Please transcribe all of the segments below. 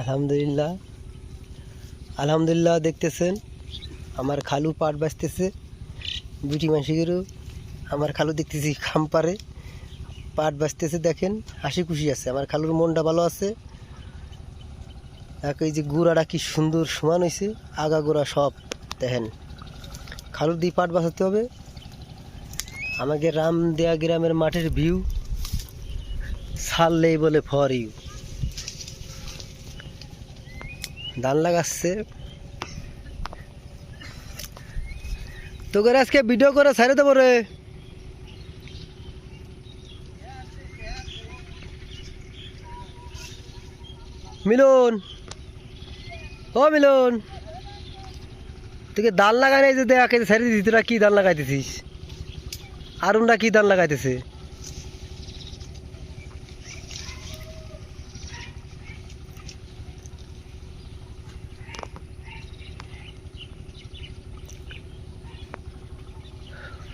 আলহামদুলিল্লাহ। আলহামদুলিল্লাহ দেখতেছেন, আমার খালু পাট বাঁচতেছে। বিটি মাসিকেরও আমার খালু দেখতেছি খাম পারে পাট বাঁচতেছে দেখেন, হাসি খুশি আছে। আমার খালুর মনটা ভালো আছে। এক এই যে গুড়াটা কি সুন্দর সমান হয়েছে আগা গোড়া সব, দেখেন। খালুর দিয়ে পাট বাঁচাতে হবে। আমাকে রাম দেয়া গ্রামের মাঠের ভিউ ছাড়লেই বলে ফর ইউ ধান লাগাচ্ছে। তোকে আজকে ভিডিও করে ছাড়ে দেবো রে। মিলন। ও মিলন। তোকে দাল লাগাই নাই যে ছাড়ি দিছি, তোরা কি দাল লাগাইতেছিস? আরুনরা কি দাল লাগাইতেছে?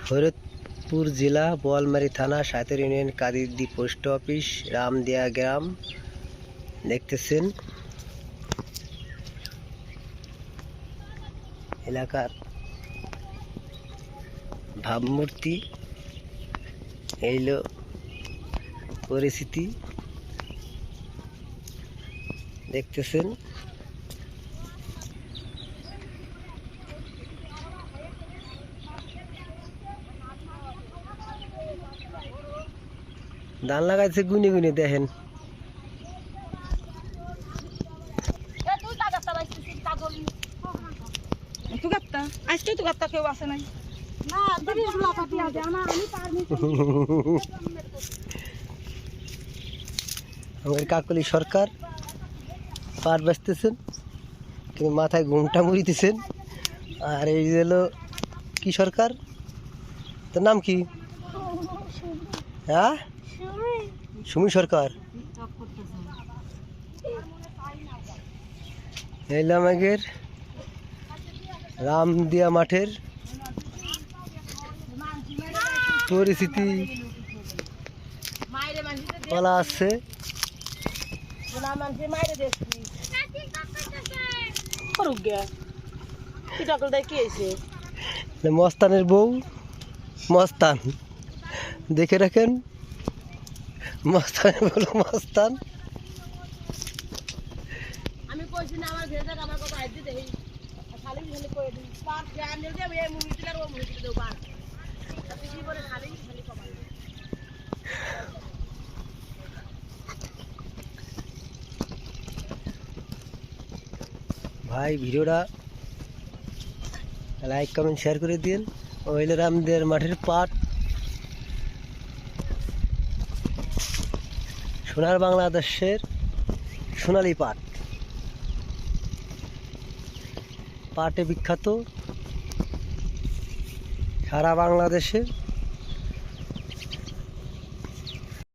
ফরিদপুর জেলা, বোয়ালমারি থানা, সাতের union Kadirdi post office, Ramdia গ্রাম। দেখতেছেন এলাকার ভাবমূর্তি এইল পরিস্থিতি। দেখতেছেন ধান লাগাইছে গুনে গুনে দেখেন। আজকে তু গাত্তা কেউ আসে নাই? আমাদের কাকলি সরকার পার বাঁচতেছেন কিন্তু মাথায় ঘুমটা মুড়িতেছেন। আর এই যে হলো কি সরকার? তোর নাম কি? হ্যাঁ? সুমি সরকার? এলো আমাদের রামদিয়া মাঠের পরিস্থিতি। বলা আছে। মস্তানের বউ মস্তান। দেখে রাখেন। মস্তানের বউ মস্তান। আমি কইছি না আমার ভেজা আমার কথা আইতে দেই। খালি খালি কই দিই আমি এই মুভি দিলার ও দেব পাঁচ কি করে খালি খালি কমাই ভাই ভিডিওটা লাইক কমেন্ট শেয়ার করে দিন ওইলে রামদের মাঠের পাট সোনার বাংলাদেশের সোনালি পাট। পাটে বিখ্যাত সারা বাংলাদেশে